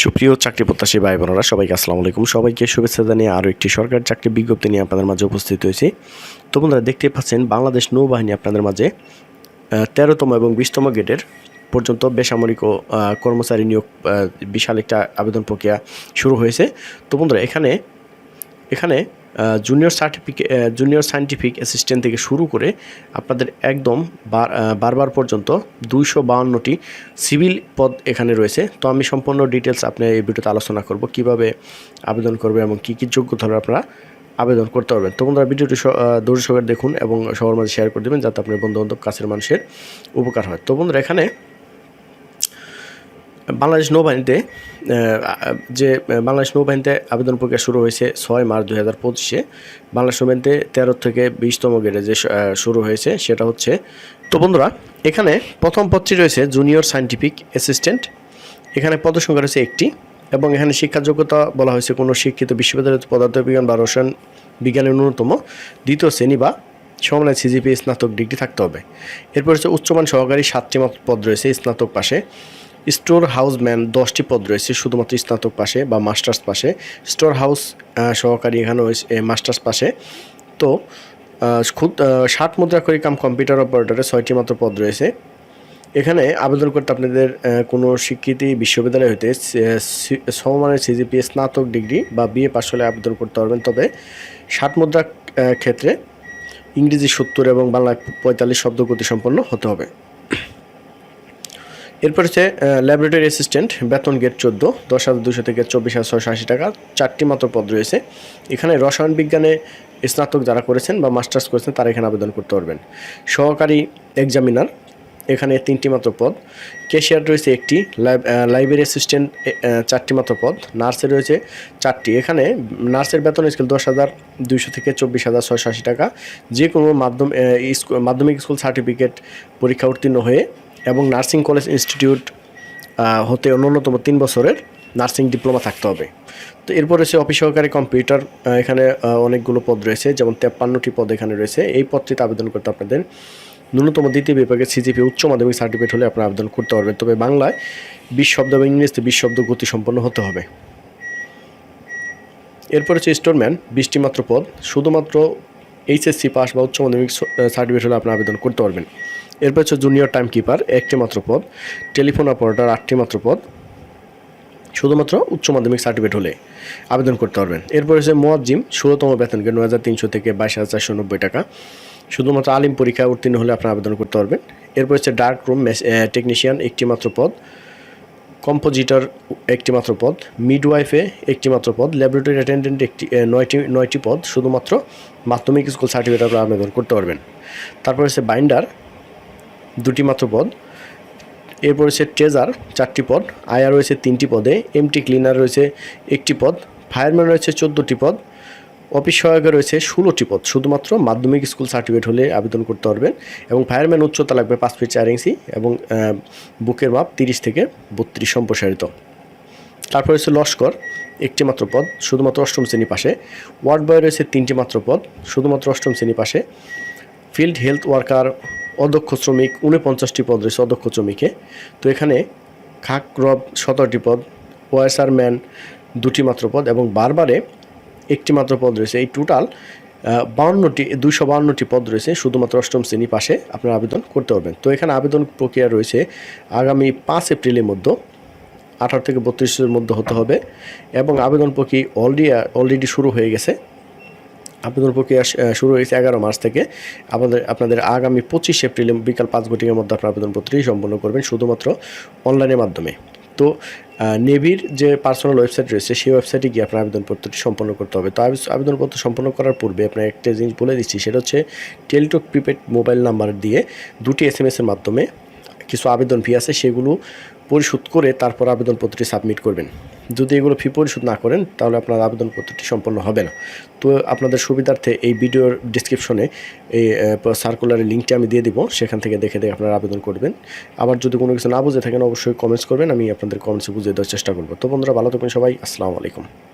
সুপ্রিয় চাকরি প্রত্যাশী ভাই বোনেরা, সবাইকে আসসালামু আলাইকুম। সবাইকে শুভেচ্ছা জানিয়ে আরও একটি সরকার চাকরি বিজ্ঞপ্তি নিয়ে আপনাদের মাঝে উপস্থিত হয়েছি। তো বন্ধুরা দেখতে পাচ্ছেন বাংলাদেশ নৌবাহিনী আপনাদের মাঝে তেরোতম এবং বিশতম গেটের পর্যন্ত বেসামরিক ও কর্মচারী নিয়োগ বিশাল একটা আবেদন প্রক্রিয়া শুরু হয়েছে। তো বন্ধুরা, এখানে এখানে junior certificate junior scientific assistant থেকে শুরু করে আপনাদের একদম বার বারবার পর্যন্ত দুইশো বাউন্নটি সিভিল পদ এখানে রয়েছে। তো আমি সম্পূর্ণ ডিটেলস আপনি এই ভিডিওতে আলোচনা করব, কীভাবে আবেদন করবে এবং কী কী হলে আপনারা আবেদন করতে পারবেন। তো বন্ধুরা, ভিডিওটি ধৈর্য দেখুন এবং সবার মাঝে শেয়ার করে দেবেন, যাতে আপনার বন্ধু বান্ধব কাছের মানুষের উপকার হয়। তো বন্ধুরা, এখানে বাংলাদেশ নৌবাহিনীতে যে বাংলাদেশ নৌবাহিনীতে আবেদন প্রক্রিয়া শুরু হয়েছে ছয় মার্চ দুই হাজার পঁচিশে। বাংলাদেশ নৌবাহিনীতে তেরো থেকে বিশতম গেটে যে শুরু হয়েছে সেটা হচ্ছে, তো বন্ধুরা, এখানে প্রথম পদটি রয়েছে জুনিয়র সায়েন্টিফিক অ্যাসিস্ট্যান্ট। এখানে পদসংখ্যা রয়েছে একটি এবং এখানে শিক্ষা যোগ্যতা বলা হয়েছে কোনো শিক্ষিত বিশ্ববিদ্যালয়ের পদার্থবিজ্ঞান বা রসায়ন বিজ্ঞানের ন্যূনতম দ্বিতীয় শ্রেণি বা সমন্বয় সিজিপি স্নাতক ডিগ্রি থাকতে হবে। এরপর হচ্ছে উচ্চমান সহকারী সাতটি পদ রয়েছে স্নাতক পাশে। স্টোর হাউস ম্যান দশটি পদ রয়েছে, শুধুমাত্র স্নাতক পাশে বা মাস্টার্স পাশে। স্টোর হাউস সহকারী এখানে মাস্টার্স পাশে। তো খুদ ষাট মুদ্রা করে কাম কম্পিউটার অপারেটরে ছয়টি মাত্র পদ রয়েছে। এখানে আবেদন করতে আপনাদের কোনো স্বীকৃতি বিশ্ববিদ্যালয় হতে সমমানের সিজিপি স্নাতক ডিগ্রি বা বিএ পাশ হলে আবেদন করতে পারবেন। তবে ষাট মুদ্রা ক্ষেত্রে ইংরেজি সত্তর এবং বাংলায় পঁয়তাল্লিশ শব্দগতি সম্পন্ন হতে হবে। এরপর হচ্ছে ল্যাবরেটরি অ্যাসিস্ট্যান্ট বেতন গেট চোদ্দ, দশ হাজার দুশো থেকে চব্বিশ হাজার ছয়শো আশি টাকা, চারটি মাত্র পদ রয়েছে। এখানে রসায়ন বিজ্ঞানে স্নাতক যারা করেছেন বা মাস্টার্স করেছেন, তারা এখানে আবেদন করতে পারবেন। সহকারী এক্সামিনার এখানে তিনটি মাত্র পদ। ক্যাশিয়ার রয়েছে একটি লাইব্রেরি অ্যাসিস্ট্যান্ট চারটি মাত্র পদ। নার্সের রয়েছে চারটি। এখানে নার্সের বেতন স্কেল দশ হাজার দুইশো থেকে চব্বিশ হাজার ছয়শো আশি টাকা। যে কোনো মাধ্যম মাধ্যমিক স্কুল সার্টিফিকেট পরীক্ষা উত্তীর্ণ হয়ে এবং নার্সিং কলেজ ইনস্টিটিউট হতে ন্যূনতম তিন বছরের নার্সিং ডিপ্লোমা থাকতে হবে। তো এরপর রয়েছে অফিস সহকারী কম্পিউটার এখানে অনেকগুলো পদ রয়েছে, যেমন তেপ্পান্নটি পদ এখানে রয়েছে। এই পদটিতে আবেদন করতে আপনাদের ন্যূনতম দ্বিতীয় বিভাগের সিজিপি উচ্চ মাধ্যমিক সার্টিফিকেট হলে আপনারা আবেদন করতে পারবেন। তবে বাংলায় বিশ শব্দ এবং ইংরেজিতে বিশ শব্দ গতি সম্পন্ন হতে হবে। এরপর হচ্ছে স্টোরম্যান বিশটি মাত্র পদ। শুধুমাত্র এইচএসসি পাস বা উচ্চ মাধ্যমিক সার্টিফিকেট হলে আপনি আবেদন করতে পারবেন। এরপর হচ্ছে জুনিয়র টাইম কিপার একটি মাত্র পদ। টেলিফোন অপারেটর আটটি মাত্র পদ। শুধুমাত্র উচ্চ মাধ্যমিক সার্টিফিকেট হলে আবেদন করতে পারবেন। এরপর হচ্ছে মোয়াজ্জিম, ষোলোতম বেতনকে নয় হাজার তিনশো থেকে বাইশ হাজার চারশো নব্বই টাকা। শুধুমাত্র আলিম পরীক্ষা উত্তীর্ণ হলে আপনি আবেদন করতে পারবেন। এরপর হচ্ছে ডার্ক রুম টেকনিশিয়ান একটি মাত্র পদ। কম্পোজিটর একটি মাত্র পদ। মিডওয়াইফে একটি মাত্র পদ। ল্যাবরেটরি অ্যাটেন্ডেন্ট একটি নয়টি নয়টি পদ। শুধুমাত্র মাধ্যমিক স্কুল সার্টিফিকেট আপনি আবেদন করতে পারবেন। তারপর হচ্ছে বাইন্ডার দুটি মাত্র পদ। এরপর হচ্ছে ট্রেজার চারটি পদ। আয়ার রয়েছে তিনটি পদে। এমটি ক্লিনার রয়েছে একটি পদ। ফায়ারম্যান রয়েছে চোদ্দোটি পদ। অফিস সহায়ক রয়েছে ষোলোটি পদ। শুধুমাত্র মাধ্যমিক স্কুল সার্টিফিকেট হলে আবেদন করতে পারবেন এবং ফায়ারম্যান উচ্চতা লাগবে পাঁচ ফিট চার ইঞ্চি এবং বুকের মাপ তিরিশ থেকে বত্রিশ সম্প্রসারিত। তারপর হচ্ছে লস্কর, একটি মাত্র পদ। শুধুমাত্র অষ্টম শ্রেণি পাশে। ওয়ার্ড বয় রয়েছে তিনটি মাত্র পদ। শুধুমাত্র অষ্টম শ্রেণি পাশে। ফিল্ড হেলথ ওয়ার্কার অদক্ষ শ্রমিক উনপঞ্চাশটি পদ রয়েছে অধ্যক্ষ শ্রমিকে। তো এখানে খাক, রব সতেরোটি পদ ওয়াইসার ম্যান দুটি মাত্র পদ এবং বারবারে একটি মাত্র পদ রয়েছে। এই টোটাল বাউন্নটি, দুইশো বাউন্নটি পদ রয়েছে শুধুমাত্র অষ্টম শ্রেণি পাশে আপনারা আবেদন করতে পারবেন। তো এখানে আবেদন প্রক্রিয়া রয়েছে আগামী পাঁচ এপ্রিলের মধ্যে, আঠারো থেকে বত্রিশের মধ্যে হতে হবে এবং আবেদন প্রক্রিয়া অলরেডি অলরেডি শুরু হয়ে গেছে। আবেদন প্রক্রিয়া শুরু হয়েছে এগারো মার্চ থেকে। আপনাদের আপনাদের আগামী পঁচিশ এপ্রিল বিকাল পাঁচ ঘটিকার মধ্যে আপনার আবেদনপত্রটি সম্পন্ন করবেন শুধুমাত্র অনলাইনের মাধ্যমে। তো নেভির যে পার্সোনাল ওয়েবসাইট রয়েছে, সেই ওয়েবসাইটে গিয়ে আপনার আবেদনপত্রটি সম্পন্ন করতে হবে। তো আবেদনপত্র সম্পন্ন করার পূর্বে আপনার একটা জিনিস বলে দিচ্ছি, সেটা হচ্ছে টেলিটক প্রিপেড মোবাইল নাম্বার দিয়ে দুটি এস এম এর মাধ্যমে কিছু আবেদন ফি আছে, সেগুলো পরিশোধ করে তারপর আবেদনপত্রটি সাবমিট করবেন। যদি এগুলো ফি পরিশোধ না করেন, তাহলে আপনার আবেদনপত্রটি সম্পন্ন হবে না। তো আপনাদের সুবিধার্থে এই ভিডিওর ডিসক্রিপশনে এই সার্কুলারের লিঙ্কটি আমি দিয়ে দিব, সেখান থেকে দেখে দেখে আপনারা আবেদন করবেন। আবার যদি কোনো কিছু না বুঝে থাকেন, অবশ্যই কমেন্টস করবেন, আমি আপনাদের কমেন্টসে বুঝিয়ে দেওয়ার চেষ্টা করব। তো বন্ধুরা, ভালো থাকবেন সবাই, আসসালামু আলাইকুম।